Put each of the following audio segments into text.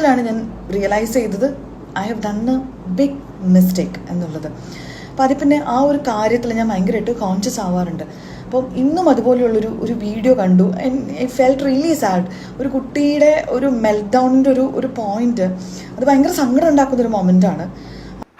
മൊമെന്റിലാണ് ഞാൻ റിയലൈസ് ചെയ്തത്. I have done a big mistake എന്നുള്ളത്. അപ്പോൾ അതിൽ പിന്നെ ആ ഒരു കാര്യത്തിൽ ഞാൻ ഭയങ്കരമായിട്ട് കോൺഷ്യസ് ആവാറുണ്ട്. അപ്പം ഇന്നും അതുപോലെയുള്ളൊരു ഒരു വീഡിയോ കണ്ടു. ഐ ഫെൽറ്റ് റിയലി സാഡ് ഒരു കുട്ടിയുടെ ഒരു മെൽറ്റ് ഡൗണിന്റെ ഒരു ഒരു പോയിന്റ് അത് ഭയങ്കര സങ്കടം ഉണ്ടാക്കുന്ന ഒരു മൊമെന്റാണ്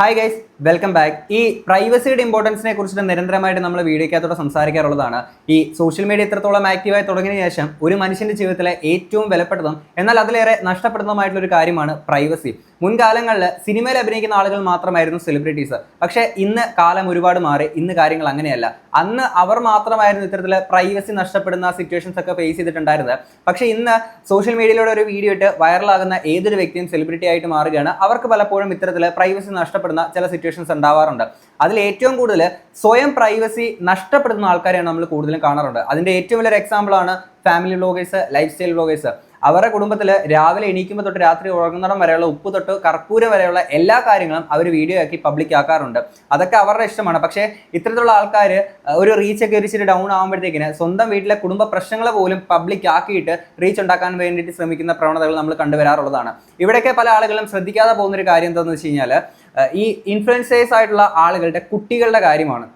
ഹായ് ഗൈസ് വെൽക്കം ബാക്ക് ഈ പ്രൈവസിയുടെ ഇമ്പോർട്ടൻസിനെ കുറിച്ചിട്ട് നിരന്തരമായിട്ട് നമ്മൾ വീഡിയോക്കകത്തോടെ സംസാരിക്കാറുള്ളതാണ്. ഈ സോഷ്യൽ മീഡിയ ഇത്രത്തോളം ആക്റ്റീവായി തുടങ്ങിയ ശേഷം ഒരു മനുഷ്യന്റെ ജീവിതത്തിലെ ഏറ്റവും വിലപ്പെട്ടതും എന്നാൽ അതിലേറെ നഷ്ടപ്പെടുന്നതുമായിട്ടുള്ള ഒരു കാര്യമാണ് പ്രൈവസി മുൻകാലങ്ങളിൽ സിനിമയിൽ അഭിനയിക്കുന്ന ആളുകൾ മാത്രമായിരുന്നു സെലിബ്രിറ്റീസ് പക്ഷേ ഇന്ന് കാലം ഒരുപാട് മാറി ഇന്ന് കാര്യങ്ങൾ അങ്ങനെയല്ല. അന്ന് അവർ മാത്രമായിരുന്നു ഇത്തരത്തിൽ പ്രൈവസി നഷ്ടപ്പെടുന്ന സിറ്റുവേഷൻസ് ഒക്കെ ഫേസ് ചെയ്തിട്ടുണ്ടായിരുന്നത്. പക്ഷേ ഇന്ന് സോഷ്യൽ മീഡിയയിലൂടെ ഒരു വീഡിയോ ഇട്ട് വൈറലാകുന്ന ഏതൊരു വ്യക്തിയും സെലിബ്രിറ്റി ആയിട്ട് മാറുകയാണ്. അവർക്ക് പലപ്പോഴും ഇത്തരത്തിൽ പ്രൈവസി നഷ്ടപ്പെടുന്ന ചില സിറ്റുവേഷൻസ് ഉണ്ടാവാറുണ്ട്. അതിൽ ഏറ്റവും കൂടുതൽ സ്വയം പ്രൈവസി നഷ്ടപ്പെടുന്ന ആൾക്കാരെയാണ് നമ്മൾ കൂടുതലും കാണാറുണ്ട്. അതിന്റെ ഏറ്റവും വലിയൊരു എക്സാമ്പിളാണ് family vloggers lifestyle vloggers അവരുടെ കുടുംബത്തിൽ രാവിലെ എണീക്കുമ്പോൾ തൊട്ട് രാത്രി ഉറങ്ങുന്നിടം വരെയുള്ള ഉപ്പ് തൊട്ട് കർപ്പൂരം വരെയുള്ള എല്ലാ കാര്യങ്ങളും അവർ വീഡിയോ ആക്കി പബ്ലിക് ആക്കാറുണ്ട്. അതൊക്കെ അവരുടെ ഇഷ്ടമാണ്. പക്ഷേ ഇത്തരത്തിലുള്ള ആൾക്കാർ ഒരു റീച്ച് ഒക്കെ ഇരിച്ചിട്ട് ഡൗൺ ആകുമ്പോഴത്തേക്കിന് സ്വന്തം വീട്ടിലെ കുടുംബ പ്രശ്നങ്ങൾ പോലും പബ്ലിക് ആക്കിയിട്ട് റീച്ച് ഉണ്ടാക്കാൻ വേണ്ടിയിട്ട് ശ്രമിക്കുന്ന പ്രവണതകൾ നമ്മൾ കണ്ടുവരാറുള്ളതാണ്. ഇവിടെയൊക്കെ പല ആളുകളും ശ്രദ്ധിക്കാതെ പോകുന്ന ഒരു കാര്യം എന്താണെന്ന് വെച്ച് കഴിഞ്ഞാൽ ഈ ഇൻഫ്ലുവൻസേഴ്സ് ആയിട്ടുള്ള ആളുകളുടെ കുട്ടികളുടെ കാര്യമാണ്.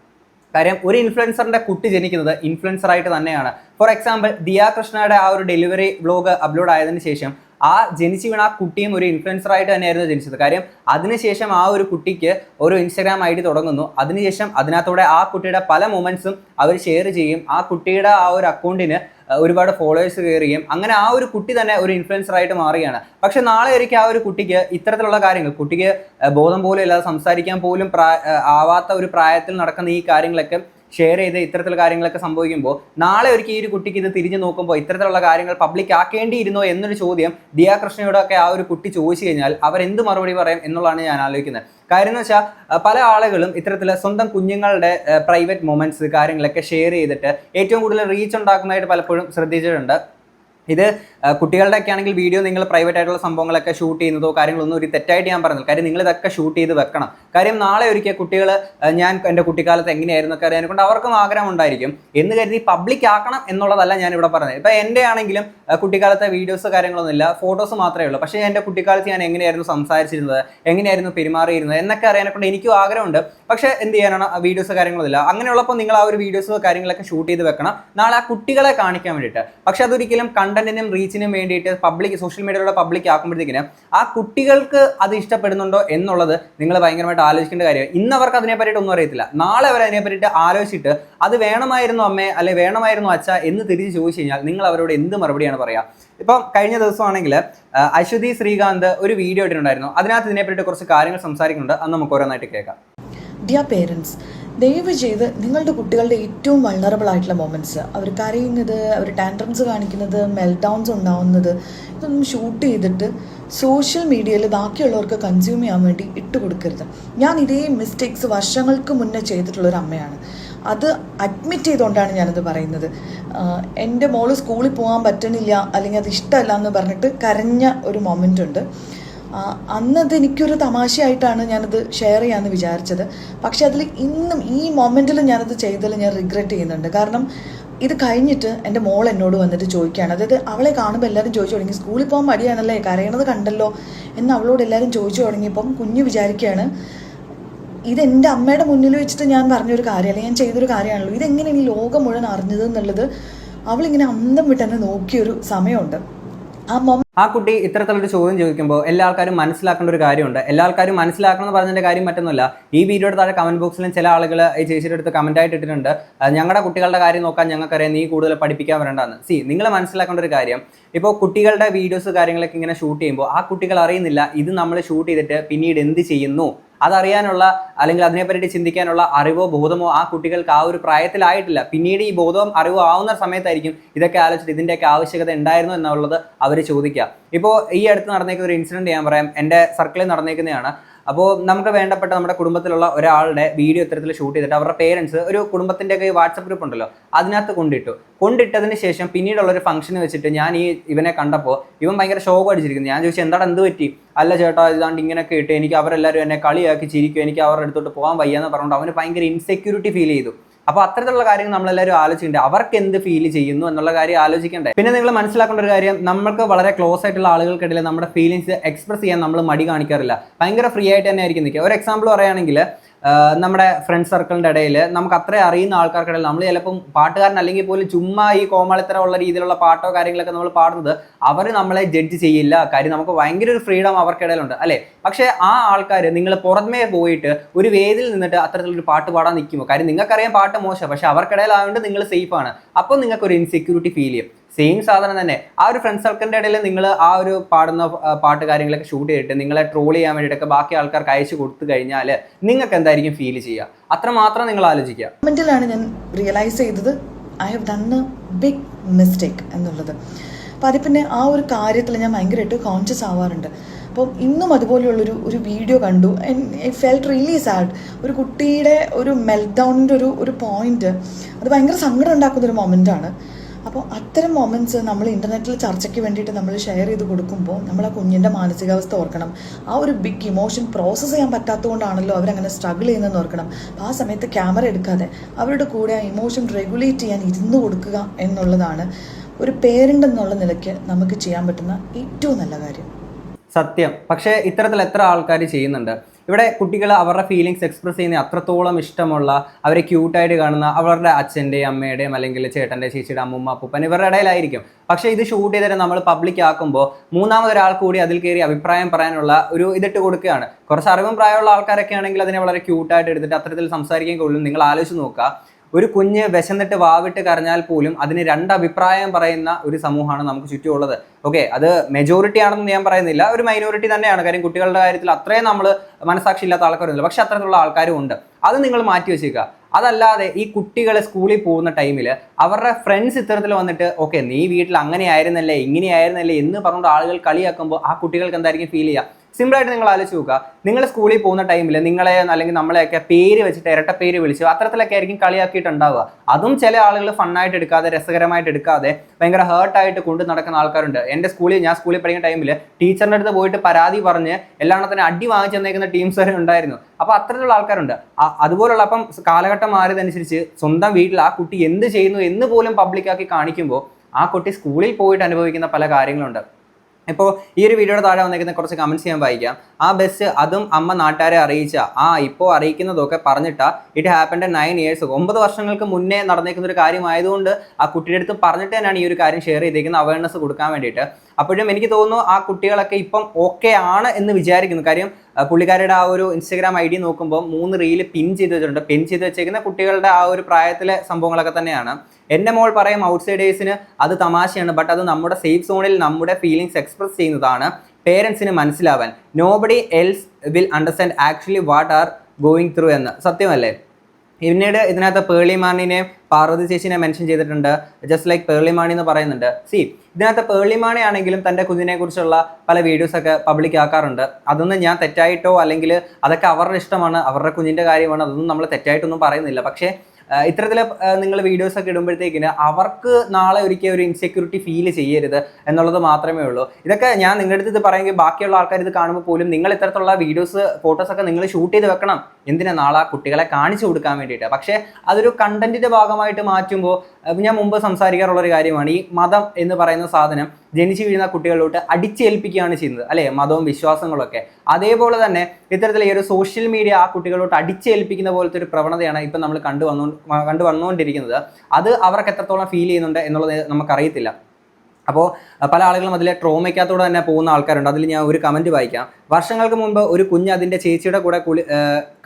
കാര്യം ഒരു ഇൻഫ്ലുവൻസറിന്റെ കുട്ടി ജനിക്കുന്നത് ഇൻഫ്ലുവൻസർ ആയിട്ട് തന്നെയാണ്. ഫോർ എക്സാമ്പിൾ ദിയാ കൃഷ്ണയുടെ ആ ഒരു ഡെലിവറി ബ്ലോഗ് അപ്ലോഡ് ആയതിനു ശേഷം ആ ജനിച്ചു വീണ ആ കുട്ടിയും ഒരു ഇൻഫ്ലുവൻസർ ആയിട്ട് തന്നെയായിരുന്നു ജനിച്ചത്. കാര്യം അതിനുശേഷം ആ ഒരു കുട്ടിക്ക് ഒരു ഇൻസ്റ്റാഗ്രാം ഐ ഡി തുടങ്ങുന്നു. അതിനുശേഷം അതിനകത്തൂടെ ആ കുട്ടിയുടെ പല മൊമെന്റ്സും അവർ ഷെയർ ചെയ്യും. ആ കുട്ടിയുടെ ആ ഒരു അക്കൗണ്ടിന് ഒരുപാട് ഫോളോവേഴ്സ് കയറുകയും അങ്ങനെ ആ ഒരു കുട്ടി തന്നെ ഒരു ഇൻഫ്ലുവൻസർ ആയിട്ട് മാറുകയാണ്. പക്ഷെ നാളെ ഒരിക്കൽ ആ ഒരു കുട്ടിക്ക് ഇത്തരത്തിലുള്ള കാര്യങ്ങൾ കുട്ടിക്ക് ബോധം പോലും ഇല്ലാതെ സംസാരിക്കാൻ പോലും ആവാത്ത ഒരു പ്രായത്തിൽ നടക്കുന്ന ഈ കാര്യങ്ങളൊക്കെ ഷെയർ ചെയ്ത് ഇത്തരത്തിലുള്ള കാര്യങ്ങളൊക്കെ സംഭവിക്കുമ്പോൾ നാളെ ഒരിക്കൽ ഈ ഒരു കുട്ടിക്ക് ഇത് തിരിഞ്ഞു നോക്കുമ്പോൾ ഇത്തരത്തിലുള്ള കാര്യങ്ങൾ പബ്ലിക് ആക്കേണ്ടിയിരുന്നോ എന്നൊരു ചോദ്യം ദിയാ കൃഷ്ണയോടൊക്കെ ആ ഒരു കുട്ടി ചോദിച്ചു കഴിഞ്ഞാൽ അവർ എന്ത് മറുപടി പറയും എന്നുള്ളതാണ് ഞാൻ ആലോചിക്കുന്നത്. കാര്യം എന്ന് വെച്ചാൽ പല ആളുകളും ഇത്തരത്തിൽ സ്വന്തം കുഞ്ഞുങ്ങളുടെ പ്രൈവറ്റ് മൊമെന്റ്സ് കാര്യങ്ങളൊക്കെ ഷെയർ ചെയ്തിട്ട് ഏറ്റവും കൂടുതൽ റീച്ച് ഉണ്ടാക്കുന്നതായിട്ട് പലപ്പോഴും ശ്രദ്ധിച്ചിട്ടുണ്ട്. ഇത് കുട്ടികളുടെ ഒക്കെ ആണെങ്കിൽ വീഡിയോ നിങ്ങൾ പ്രൈവറ്റ് ആയിട്ടുള്ള സംഭവങ്ങളൊക്കെ ഷൂട്ട് ചെയ്യുന്നതോ കാര്യങ്ങളൊന്നും ഒരു തെറ്റായിട്ട് ഞാൻ പറഞ്ഞത് കാര്യം നിങ്ങൾ ഇതൊക്കെ ഷൂട്ട് ചെയ്ത് വെക്കണം. കാര്യം നാളെ ഒരിക്കൽ കുട്ടികൾ ഞാൻ എന്റെ കുട്ടിക്കാലത്ത് എങ്ങനെയായിരുന്നു ഒക്കെ അറിയാൻ കൊണ്ട് അവർക്കും ആഗ്രഹം ഉണ്ടായിരിക്കും. എന്ന് കരുതി പബ്ലിക് ആക്കണം എന്നുള്ളതല്ല ഞാൻ ഇവിടെ പറഞ്ഞത്. ഇപ്പം എന്റെ ആണെങ്കിലും കുട്ടിക്കാലത്തെ വീഡിയോസ് കാര്യങ്ങളൊന്നുമില്ല. ഫോട്ടോസ് മാത്രമേ ഉള്ളൂ. പക്ഷേ എന്റെ കുട്ടിക്കാലത്ത് ഞാൻ എങ്ങനെയായിരുന്നു സംസാരിച്ചിരുന്നത് എങ്ങനെയായിരുന്നു പെരുമാറിയിരുന്നത് എന്നൊക്കെ അറിയാനെ കൊണ്ട് എനിക്കും ആഗ്രഹമുണ്ട്. പക്ഷേ എന്ത് ചെയ്യാനാണ്? വീഡിയോസ് കാര്യങ്ങളൊന്നുമില്ല. അങ്ങനെയുള്ളപ്പോൾ നിങ്ങൾ ആ ഒരു വീഡിയോസ് കാര്യങ്ങളൊക്കെ ഷൂട്ട് ചെയ്ത് വെക്കണം. നാളെ ആ കുട്ടികളെ കാണിക്കാൻ വേണ്ടിയിട്ട്. പക്ഷേ അതൊരിക്കലും കണ്ടന്റിനും റീച്ചിനും വേണ്ടിയിട്ട് പബ്ലിക് സോഷ്യൽ മീഡിയയിലൂടെ പബ്ലിക് ആക്കുമ്പോഴത്തേക്കിന് ആ കുട്ടികൾക്ക് അത് ഇഷ്ടപ്പെടുന്നുണ്ടോ എന്നുള്ളത് നിങ്ങൾ ഭയങ്കരമായിട്ട് ആലോചിക്കേണ്ട കാര്യമാണ്. ഇന്ന് അവർക്ക് അതിനെ പറ്റിയിട്ട് ഒന്നും അറിയത്തില്ല. നാളെ അവർ അതിനെ പറ്റിയിട്ട് ആലോചിച്ചിട്ട് അത് വേണമായിരുന്നു അമ്മേ അല്ലെ വേണമായിരുന്നു അച്ഛ എന്ന് തിരിച്ച് ചോദിച്ചു കഴിഞ്ഞാൽ നിങ്ങൾ അവരോട് എന്ത് മറുപടിയാണ് പറയുക ഇപ്പം കഴിഞ്ഞ ദിവസമാണെങ്കിൽ അശ്വതി ശ്രീകാന്ത് ഒരു വീഡിയോ ഇട്ടിട്ടുണ്ടായിരുന്നു. അതിനകത്ത് ഇതിനെ പറ്റിയിട്ട് കുറച്ച് കാര്യങ്ങൾ സംസാരിക്കുന്നുണ്ട്. അത് നമുക്ക് ഓരോന്നായിട്ട് കേൾക്കാം. ഡിയർ പേരൻസ് ദയവ് ചെയ്ത് നിങ്ങളുടെ കുട്ടികളുടെ ഏറ്റവും വൾണറബിൾ ആയിട്ടുള്ള മൊമെന്റ്സ് അവർ കരയുന്നത് അവർ ടാൻഡ്രംസ് കാണിക്കുന്നത് മെൽഡൗൺസ് ഡൗൺസ് ഉണ്ടാവുന്നത് ഇതൊന്നും ഷൂട്ട് ചെയ്തിട്ട് സോഷ്യൽ മീഡിയയിൽ ബാക്കിയുള്ളവർക്ക് കൺസ്യൂം ചെയ്യാൻ വേണ്ടി ഇട്ട് കൊടുക്കരുത്. ഞാൻ ഇതേ മിസ്റ്റേക്സ് വർഷങ്ങൾക്ക് മുന്നേ ചെയ്തിട്ടുള്ളൊരു അമ്മയാണ്. അത് അഡ്മിറ്റ് ചെയ്തുകൊണ്ടാണ് ഞാനത് പറയുന്നത്. എന്റെ മോൾ സ്കൂളിൽ പോകാൻ പറ്റണില്ല അല്ലെങ്കിൽ അത് ഇഷ്ടമല്ല എന്ന് പറഞ്ഞിട്ട് കരഞ്ഞ ഒരു മൊമെന്റ് ഉണ്ട്. അന്നത് എനിക്കൊരു തമാശയായിട്ടാണ് ഞാനത് ഷെയർ ചെയ്യാമെന്ന് വിചാരിച്ചത്. പക്ഷെ അതിൽ ഇന്നും ഈ മൊമെന്റിൽ ഞാനത് ചെയ്തതിൽ ഞാൻ റിഗ്രറ്റ് ചെയ്യുന്നുണ്ട്. കാരണം ഇത് കഴിഞ്ഞിട്ട് എന്റെ മോൾ എന്നോട് വന്നിട്ട് ചോദിക്കുകയാണ്. അതായത് അവളെ കാണുമ്പോൾ എല്ലാവരും ചോദിച്ചു തുടങ്ങി സ്കൂളിൽ പോകാൻ മടിയാണല്ലേ? കരയണത് കണ്ടല്ലോ? എന്ന് അവളോട് എല്ലാവരും ചോദിച്ചു തുടങ്ങിയപ്പം കുഞ്ഞ് വിചാരിക്കുകയാണ് എന്റെ അമ്മയുടെ മുന്നിൽ വെച്ചിട്ട് ഞാൻ പറഞ്ഞൊരു കാര്യമല്ല ഞാൻ ചെയ്തൊരു കാര്യമാണല്ലോ? ഇതെങ്ങനെയാണ് ഈ ലോകം മുഴുവൻ അറിഞ്ഞത് എന്നുള്ളത്? അവളിങ്ങനെ അന്തം വിട്ട് എന്നെ നോക്കിയൊരു സമയമുണ്ട്. ആ കുട്ടി ഇത്തരത്തിലൊരു ചോദ്യം ചോദിക്കുമ്പോൾ എല്ലാ ആൾക്കാരും മനസ്സിലാക്കേണ്ട ഒരു കാര്യമുണ്ട്. എല്ലാ ആൾക്കാരും മനസ്സിലാക്കണം എന്ന് പറഞ്ഞതിന്റെ കാര്യം മറ്റൊന്നുമല്ല. ഈ വീഡിയോയുടെ താഴെ കമന്റ് ബോക്സിലും ചില ആളുകൾ ഈ ചേച്ചിയുടെ അടുത്ത് കമന്റ് ആയിട്ട് ഇട്ടിട്ടുണ്ട്. ഞങ്ങളുടെ കുട്ടികളുടെ കാര്യം നോക്കാൻ ഞങ്ങൾക്കറിയാം. നീ കൂടുതൽ പഠിപ്പിക്കാൻ വരണ്ടെന്ന് സി നിങ്ങൾ മനസ്സിലാക്കേണ്ട ഒരു കാര്യം. ഇപ്പോൾ കുട്ടികളുടെ വീഡിയോസ് കാര്യങ്ങളൊക്കെ ഇങ്ങനെ ഷൂട്ട് ചെയ്യുമ്പോൾ ആ കുട്ടികൾ അറിയുന്നില്ല ഇത് നമ്മൾ ഷൂട്ട് ചെയ്തിട്ട് പിന്നീട് എന്ത് ചെയ്യുന്നു? അതറിയാനുള്ള അല്ലെങ്കിൽ അതിനെപ്പറ്റി ചിന്തിക്കാനുള്ള അറിവോ ബോധമോ ആ കുട്ടികൾക്ക് ആ ഒരു പ്രായത്തിലായിട്ടില്ല. പിന്നീട് ഈ ബോധവും അറിവോ ആവുന്ന സമയത്തായിരിക്കും ഇതൊക്കെ ആലോചിച്ചിട്ട് ഇതിന്റെയൊക്കെ ആവശ്യകത ഉണ്ടായിരുന്നു എന്നുള്ളത് അവർ ചോദിക്കുക. ഇപ്പോൾ ഈ അടുത്ത് നടന്നേക്കുന്ന ഒരു ഇൻസിഡന്റ് ഞാൻ പറയാം. എന്റെ സർക്കിളിൽ നടന്നേക്കുന്നതാണ്. അപ്പോൾ നമുക്ക് വേണ്ടപ്പെട്ട നമ്മുടെ കുടുംബത്തിലുള്ള ഒരാളുടെ വീഡിയോ ഇത്തരത്തിൽ ഷൂട്ട് ചെയ്തിട്ട് അവരുടെ പേരൻസ് ഒരു കുടുംബത്തിന്റെ ഒക്കെ വാട്സപ്പ് ഗ്രൂപ്പ് ഉണ്ടല്ലോ അതിനകത്ത് കൊണ്ടിട്ടു. കൊണ്ടിട്ടതിന് ശേഷം പിന്നീടുള്ള ഒരു ഫംഗ്ഷൻ വെച്ചിട്ട് ഞാൻ ഈ ഇവനെ കണ്ടപ്പോൾ ഇവൻ ഭയങ്കര ഷോക്ക് അടിച്ചിരിക്കുന്നു. ഞാൻ ചോദിച്ചു എന്താണ് എന്ത് പറ്റി? അല്ല ചേട്ടാ ഇതാണ്ട് ഇങ്ങനെയൊക്കെ ഇട്ട് എനിക്ക് അവരെല്ലാവരും എന്നെ കളിയാക്കി ചിരിക്കും എനിക്ക് അവരുടെ അടുത്തോട്ട് പോകാൻ വയ്യാന്ന് പറഞ്ഞുകൊണ്ട് അവന് ഭയങ്കര ഇൻസെക്യൂരിറ്റി ഫീൽ ചെയ്തു. അപ്പോൾ അത്തരത്തിലുള്ള കാര്യങ്ങൾ നമ്മളെല്ലാവരും ആലോചിക്കേണ്ടത് അവർക്ക് എന്ത് ഫീൽ ചെയ്യുന്നു എന്നുള്ള കാര്യം ആലോചിക്കേണ്ടേ? പിന്നെ നിങ്ങൾ മനസ്സിലാക്കേണ്ട ഒരു കാര്യം നമ്മൾക്ക് വളരെ ക്ലോസ് ആയിട്ടുള്ള ആളുകൾക്കിടയിൽ നമ്മുടെ ഫീലിങ്സ് എക്സ്പ്രസ് ചെയ്യാൻ നമ്മൾ മടി കാണിക്കാറില്ല. ഭയങ്കര ഫ്രീ ആയിട്ട് തന്നെ ആയിരിക്കും നിൽക്കുക. ഒരു എക്സാമ്പിൾ പറയുകയാണെങ്കിൽ നമ്മുടെ ഫ്രണ്ട് സർക്കിളിന്റെ ഇടയിൽ നമുക്ക് അത്രയും അറിയുന്ന ആൾക്കാർക്കിടയിൽ നമ്മൾ ചിലപ്പം പാട്ടുകാരൻ അല്ലെങ്കിൽ പോലും ചുമ്മാ ഈ കോമാളിത്തരമുള്ള രീതിയിലുള്ള പാട്ടോ കാര്യങ്ങളൊക്കെ നമ്മൾ പാടുന്നത് അവർ നമ്മളെ ജഡ്ജ് ചെയ്യില്ല. കാര്യം നമുക്ക് ഭയങ്കര ഒരു ഫ്രീഡം അവർക്കിടയിലുണ്ട് അല്ലേ? പക്ഷേ ആ ആൾക്കാർ നിങ്ങൾ പുറമേ പോയിട്ട് ഒരു വേദിയിൽ നിന്നിട്ട് അത്തരത്തിലൊരു പാട്ട് പാടാൻ നിൽക്കുമോ? കാര്യം നിങ്ങൾക്കറിയാം പാട്ട് മോശം പക്ഷേ അവർക്കിടയിലായതുകൊണ്ട് നിങ്ങൾ സേഫാണ് അപ്പോൾ നിങ്ങൾക്ക് ഒരു ഇൻസെക്യൂരിറ്റി ഫീൽ ചെയ്യും. സെയിം സാധനം തന്നെ. ആ ഒരു ഫ്രണ്ട് സർക്കിളിന്റെ ഇടയിൽ നിങ്ങൾ ആ ഒരു പാടുന്ന പാട്ട് കാര്യങ്ങളൊക്കെ ഷൂട്ട് ചെയ്തിട്ട് നിങ്ങളെ ട്രോൾ ചെയ്യാൻ വേണ്ടിയിട്ടൊക്കെ ബാക്കി ആൾക്കാർക്ക് അയച്ചു കൊടുത്തു കഴിഞ്ഞാൽ നിങ്ങൾക്ക് എന്തായിരിക്കും ഫീൽ ചെയ്യുക? അത്ര മാത്രം നിങ്ങൾ ആലോചിക്കുക. ഞാൻ റിയലൈസ് ചെയ്തത്. I have done a big mistake എന്നുള്ളത്. അപ്പോൾ അതിൽ പിന്നെ ആ ഒരു കാര്യത്തിൽ ഞാൻ ഭയങ്കരമായിട്ട് കോൺഷ്യസ് ആവാറുണ്ട്. അപ്പം ഇന്നും അതുപോലെയുള്ളൊരു ഒരു വീഡിയോ കണ്ടു. ഐ ഫെൽറ്റ് റിയലി സാഡ് ഒരു കുട്ടിയുടെ ഒരു മെൽറ്റ് ഡൗണിന്റെ ഒരു ഒരു പോയിന്റ് അത് ഭയങ്കര സങ്കടം ഉണ്ടാക്കുന്ന ഒരു മൊമെന്റാണ് അപ്പോൾ അത്തരം മൊമെന്റ്സ് നമ്മൾ ഇന്റർനെറ്റിൽ ചർച്ചയ്ക്ക് വേണ്ടിയിട്ട് നമ്മൾ ഷെയർ ചെയ്ത് കൊടുക്കുമ്പോൾ നമ്മൾ ആ കുഞ്ഞിന്റെ മാനസികാവസ്ഥ ഓർക്കണം. ആ ഒരു ബിഗ് ഇമോഷൻ പ്രോസസ്സ് ചെയ്യാൻ പറ്റാത്തതുകൊണ്ടാണല്ലോ അവരങ്ങനെ സ്ട്രഗിൾ ചെയ്യുന്നതെന്ന് ഓർക്കണം. ആ സമയത്ത് ക്യാമറ എടുക്കാതെ അവരുടെ കൂടെ ആ ഇമോഷൻ റെഗുലേറ്റ് ചെയ്യാൻ ഇരുന്ന് കൊടുക്കുക എന്നുള്ളതാണ് ഒരു പേരന്റ് എന്നുള്ള നിലയ്ക്ക് നമുക്ക് ചെയ്യാൻ പറ്റുന്ന ഏറ്റവും നല്ല കാര്യം. സത്യം. പക്ഷേ ഇത്തരത്തിൽ എത്ര ആൾക്കാർ ചെയ്യുന്നുണ്ട്? ഇവിടെ കുട്ടികൾ അവരുടെ ഫീലിങ്സ് എക്സ്പ്രസ് ചെയ്യുന്ന അത്രത്തോളം ഇഷ്ടമുള്ള അവരെ ക്യൂട്ടായിട്ട് കാണുന്ന അവരുടെ അച്ഛന്റെയും അമ്മയുടെയും അല്ലെങ്കിൽ ചേട്ടന്റെ ചേച്ചിയുടെ അമ്മൂമ്മ അപ്പൂപ്പൻ ഇവരുടെ ഇടയിലായിരിക്കും. പക്ഷേ ഇത് ഷൂട്ട് ചെയ്തിട്ട് നമ്മൾ പബ്ലിക് ആക്കുമ്പോൾ മൂന്നാമതൊരാൾ കൂടി അതിൽ കയറി അഭിപ്രായം പറയാനുള്ള ഒരു ഇതിട്ട് കൊടുക്കുകയാണ്. കുറച്ച് അറിവും പ്രായമുള്ള ആൾക്കാരൊക്കെ ആണെങ്കിൽ അതിനെ വളരെ ക്യൂട്ടായിട്ട് എടുത്തിട്ട് അത്തരത്തിൽ സംസാരിക്കാൻ കൊള്ളും നിങ്ങൾ ആലോചിച്ച് നോക്കുക. ഒരു കുഞ്ഞ് വിശന്നിട്ട് വാവിട്ട് കരഞ്ഞാൽ പോലും അതിന് രണ്ട് അഭിപ്രായം പറയുന്ന ഒരു സമൂഹമാണ് നമുക്ക് ചുറ്റുമുള്ളത്. ഓക്കെ അത് മെജോറിറ്റി ആണെന്ന് ഞാൻ പറയുന്നില്ല. ഒരു മൈനോറിറ്റി തന്നെയാണ്. കാര്യം കുട്ടികളുടെ കാര്യത്തിൽ അത്രയും നമ്മൾ മനസാക്ഷി ഇല്ലാത്ത ആൾക്കാരൊന്നുമില്ല പക്ഷെ അത്തരത്തിലുള്ള ആൾക്കാരും ഉണ്ട്. അത് നിങ്ങൾ മാറ്റി വെച്ചേക്കുക. അതല്ലാതെ ഈ കുട്ടികൾ സ്കൂളിൽ പോകുന്ന ടൈമിൽ അവരുടെ ഫ്രണ്ട്സ് ഇത്തരത്തിൽ വന്നിട്ട് ഓക്കെ നീ വീട്ടിൽ അങ്ങനെ ആയിരുന്നല്ലേ ഇങ്ങനെ ആയിരുന്നല്ലേ എന്ന് പറഞ്ഞുകൊണ്ട് ആളുകൾ കളിയാക്കുമ്പോൾ ആ കുട്ടികൾക്ക് എന്തായിരിക്കും ഫീൽ ചെയ്യുക? സിമ്പിളായിട്ട് നിങ്ങൾ ആലോചിച്ച് നോക്കുക. നിങ്ങൾ സ്കൂളിൽ പോകുന്ന ടൈമിൽ നിങ്ങളെ അല്ലെങ്കിൽ നമ്മളെയൊക്കെ പേര് വെച്ചിട്ട് ഇരട്ട പേര് വിളിച്ച് അത്തരത്തിലൊക്കെ ആയിരിക്കും കളിയാക്കിയിട്ടുണ്ടാവുക. അതും ചില ആളുകൾ ഫണ്ണായിട്ട് എടുക്കാതെ രസകരമായിട്ട് എടുക്കാതെ ഭയങ്കര ഹേർട്ടായിട്ട് കൊണ്ട് നടക്കുന്ന ആൾക്കാരുണ്ട്. എന്റെ സ്കൂളിൽ ഞാൻ സ്കൂളിൽ പഠിക്കുന്ന ടൈമിൽ ടീച്ചറിന്റെ അടുത്ത് പോയിട്ട് പരാതി പറഞ്ഞ് തന്നെ അടി വാങ്ങിച്ചു തന്നേക്കുന്ന ടീംസ് വരെ ഉണ്ടായിരുന്നു. അപ്പോൾ അത്തരത്തിലുള്ള ആൾക്കാരുണ്ട്. അതുപോലുള്ള അപ്പം കാലഘട്ടം മാറിയതനുസരിച്ച് സ്വന്തം വീട്ടിൽ ആ കുട്ടി എന്ത് ചെയ്യുന്നു എന്ന് പോലും പബ്ലിക്കാക്കി കാണിക്കുമ്പോൾ ആ കുട്ടി സ്കൂളിൽ പോയിട്ട് അനുഭവിക്കുന്ന പല കാര്യങ്ങളുണ്ട്. ഇപ്പോൾ ഈ ഒരു വീഡിയോയുടെ താഴെ വന്നിരിക്കുന്ന കുറച്ച് കമന്റ്സ് ഞാൻ വായിക്കാം. ആ ബസ് അതും അമ്മ നാട്ടുകാരെ അറിയിച്ച ആ ഇപ്പോൾ അറിയിക്കുന്നതൊക്കെ പറഞ്ഞിട്ടാ ഇറ്റ് ഹാപ്പൻഡ് നയൻ ഇയേഴ്സ് ഒമ്പത് വർഷങ്ങൾക്ക് മുന്നേ നടന്നേക്കുന്ന ഒരു കാര്യമായതുകൊണ്ട് ആ കുട്ടിയുടെ അടുത്ത് പറഞ്ഞിട്ട് തന്നെയാണ് ഈ ഒരു കാര്യം ഷെയർ ചെയ്തേക്കുന്നത് അവയർനെസ് കൊടുക്കാൻ വേണ്ടിയിട്ട്. അപ്പോഴും എനിക്ക് തോന്നുന്നു ആ കുട്ടികളൊക്കെ ഇപ്പം ഓക്കെ ആണ് എന്ന് വിചാരിക്കുന്നു. കാര്യം പുള്ളിക്കാരുടെ ആ ഒരു ഇൻസ്റ്റഗ്രാം ഐ ഡി നോക്കുമ്പോൾ മൂന്ന് റീൽ പിൻ ചെയ്ത് വെച്ചിട്ടുണ്ട്. പിൻ ചെയ്ത് വെച്ചേക്കുന്ന കുട്ടികളുടെ ആ ഒരു പ്രായത്തിലെ സംഭവങ്ങളൊക്കെ തന്നെയാണ്. എന്റെ മോൾ പറയും ഔട്ട്സൈഡേഴ്സിന് അത് തമാശയാണ് ബട്ട് അത് നമ്മുടെ സേഫ് സോണിൽ നമ്മുടെ ഫീലിങ്സ് എക്സ്പ്രസ് ചെയ്യുന്നതാണ് പേരൻസിന് മനസ്സിലാവാൻ. Nobody else will understand actually what are going through എന്ന്. സത്യമല്ലേ? പിന്നീട് ഇതിനകത്ത് പേളിമാണിനെ പാർവതി ചേച്ചിനെ മെൻഷൻ ചെയ്തിട്ടുണ്ട്. ജസ്റ്റ് ലൈക്ക് പേളിമാണി എന്ന് പറയുന്നുണ്ട്. സി ഇതിനകത്ത് പേളിമാണി ആണെങ്കിലും തന്റെ കുഞ്ഞിനെ കുറിച്ചുള്ള പല വീഡിയോസൊക്കെ പബ്ലിക് ആക്കാറുണ്ട്. അതൊന്നും ഞാൻ തെറ്റായിട്ടോ അല്ലെങ്കിൽ അതൊക്കെ അവരുടെ ഇഷ്ടമാണ് അവരുടെ കുഞ്ഞിന്റെ കാര്യമാണ് അതൊന്നും നമ്മൾ തെറ്റായിട്ടൊന്നും പറയുന്നില്ല. പക്ഷേ ഇത്തരത്തിൽ നിങ്ങൾ വീഡിയോസ് ഒക്കെ ഇടുമ്പോഴത്തേക്കിന് അവർക്ക് നാളെ ഒരിക്കൽ ഒരു ഇൻസെക്യൂരിറ്റി ഫീൽ ചെയ്യരുത് എന്നുള്ളത് മാത്രമേ ഉള്ളൂ. ഇതൊക്കെ ഞാൻ നിങ്ങളുടെ അടുത്ത് ഇത് പറയുമെങ്കിൽ ബാക്കിയുള്ള ആൾക്കാർ ഇത് കാണുമ്പോൾ പോലും നിങ്ങൾ ഇത്തരത്തിലുള്ള വീഡിയോസ് ഫോട്ടോസ് ഒക്കെ നിങ്ങൾ ഷൂട്ട് ചെയ്ത് വെക്കണം. എന്തിനാ നാളെ കുട്ടികളെ കാണിച്ചു കൊടുക്കാൻ വേണ്ടിയിട്ട്? പക്ഷേ അതൊരു കണ്ടന്റിന്റെ ഭാഗമായിട്ട് മാറ്റുമ്പോൾ ഞാൻ മുമ്പ് സംസാരിക്കാറുള്ള ഒരു കാര്യമാണ് ഈ മതം എന്ന് പറയുന്ന സാധനം ജനിച്ചു വീഴുന്ന കുട്ടികളിലോട്ട് അടിച്ചേൽപ്പിക്കുകയാണ് ചെയ്യുന്നത് അല്ലേ? മതവും വിശ്വാസങ്ങളൊക്കെ. അതേപോലെ തന്നെ ഇത്തരത്തിൽ ഈ ഒരു സോഷ്യൽ മീഡിയ ആ കുട്ടികളോട്ട് അടിച്ചേൽപ്പിക്കുന്ന പോലത്തെ ഒരു പ്രവണതയാണ് ഇപ്പം നമ്മൾ കണ്ടു വന്നു കണ്ടു വന്നുകൊണ്ടിരിക്കുന്നത് അത് അവർക്ക് എത്രത്തോളം ഫീൽ ചെയ്യുന്നുണ്ട് എന്നുള്ളത് നമുക്കറിയത്തില്ല. അപ്പോൾ പല ആളുകളും അതിലെ ട്രോമയ്ക്കകത്തൂടെ തന്നെ പോകുന്ന ആൾക്കാരുണ്ട്. അതിൽ ഞാൻ ഒരു കമന്റ് വായിക്കാം. വർഷങ്ങൾക്ക് മുമ്പ് ഒരു കുഞ്ഞ് അതിന്റെ ചേച്ചിയുടെ കൂടെ കുളി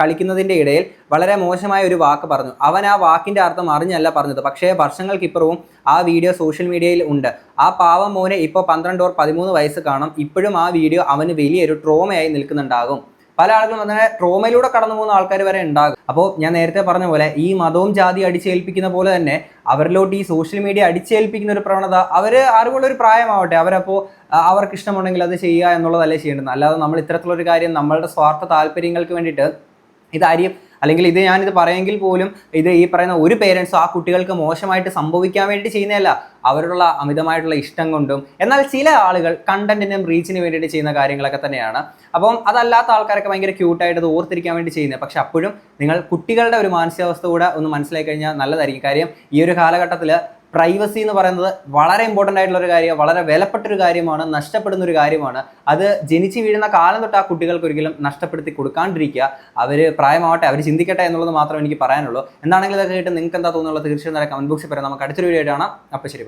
കളിക്കുന്നതിന്റെ ഇടയിൽ വളരെ മോശമായ ഒരു വാക്ക് പറഞ്ഞു. അവൻ ആ വാക്കിന്റെ അർത്ഥം അറിഞ്ഞല്ല പറഞ്ഞത്. പക്ഷേ വർഷങ്ങൾക്കിപ്പുറവും ആ വീഡിയോ സോഷ്യൽ മീഡിയയിൽ ഉണ്ട്. ആ പാവം മോനെ ഇപ്പോൾ പന്ത്രണ്ട് ഓർ പതിമൂന്ന് വയസ്സ് കാണാം. ഇപ്പോഴും ആ വീഡിയോ അവന് വലിയൊരു ട്രോമയായി നിൽക്കുന്നുണ്ടാകും. പല ആളുകളും അങ്ങനെ ട്രോമയിലൂടെ കടന്നു പോകുന്ന ആൾക്കാർ വരെ ഉണ്ടാകും. അപ്പോൾ ഞാൻ നേരത്തെ പറഞ്ഞ പോലെ ഈ മതവും ജാതി അടിച്ചേൽപ്പിക്കുന്ന പോലെ തന്നെ അവരിലോട്ട് ഈ സോഷ്യൽ മീഡിയ അടിച്ചേൽപ്പിക്കുന്ന ഒരു പ്രവണത അവർ അറിവുള്ള ഒരു പ്രായമാവട്ടെ. അവരപ്പോൾ അവർക്ക് ഇഷ്ടമുണ്ടെങ്കിൽ അത് ചെയ്യുക എന്നുള്ളതല്ലേ ചെയ്യേണ്ടത്. അല്ലാതെ നമ്മൾ ഇത്തരത്തിലൊരു കാര്യം നമ്മളുടെ സ്വാർത്ഥ താല്പര്യങ്ങൾക്ക് വേണ്ടിയിട്ട് ഇത് അരി അല്ലെങ്കിൽ ഇത് ഞാനിത് പറയുമെങ്കിൽ പോലും ഇത് ഈ പറയുന്ന ഒരു പേരൻസും ആ കുട്ടികൾക്ക് മോശമായിട്ട് സംഭവിക്കാൻ വേണ്ടി ചെയ്യുന്നതല്ല. അവരോടുള്ള അമിതമായിട്ടുള്ള ഇഷ്ടം കൊണ്ടും എന്നാൽ ചില ആളുകൾ കണ്ടന്റിനും റീച്ചിന് വേണ്ടിയിട്ട് ചെയ്യുന്ന കാര്യങ്ങളൊക്കെ തന്നെയാണ്. അപ്പം അതല്ലാത്ത ആൾക്കാരൊക്കെ ഭയങ്കര ക്യൂട്ടായിട്ട് അത് ഓർത്തിരിക്കാൻ വേണ്ടി ചെയ്യുന്നത്. പക്ഷെ അപ്പോഴും നിങ്ങൾ കുട്ടികളുടെ ഒരു മാനസികാവസ്ഥ കൂടെ ഒന്ന് മനസ്സിലാക്കി കഴിഞ്ഞാൽ നല്ലതായിരിക്കും. കാര്യം ഈ ഒരു കാലഘട്ടത്തിൽ പ്രൈവസി എന്ന് പറയുന്നത് വളരെ ഇമ്പോർട്ടന്റ് ആയിട്ടുള്ള ഒരു കാര്യമാണ് വളരെ വിലപ്പെട്ട ഒരു കാര്യമാണ് നഷ്ടപ്പെടുന്ന ഒരു കാര്യമാണ്. അത് ജനിച്ച് വീഴുന്ന കാലം തൊട്ട് ആ കുട്ടികൾക്ക് ഒരിക്കലും നഷ്ടപ്പെടുത്തി കൊടുക്കാണ്ടിരിക്കുക. അവർ പ്രായമാവട്ടെ അവർ ചിന്തിക്കട്ടെ എന്നുള്ളത് മാത്രമേ എനിക്ക് പറയാനുള്ളൂ. എന്താണെങ്കിലും ഇതൊക്കെ കേട്ട് നിങ്ങൾക്ക് എന്താ തോന്നുന്നുള്ളത് തീർച്ചയായും ബോക്സിൽ നമുക്ക് അടുത്തൊരു വീഡിയോ ആയിട്ടാണ് അപ്പോൾ ശരി.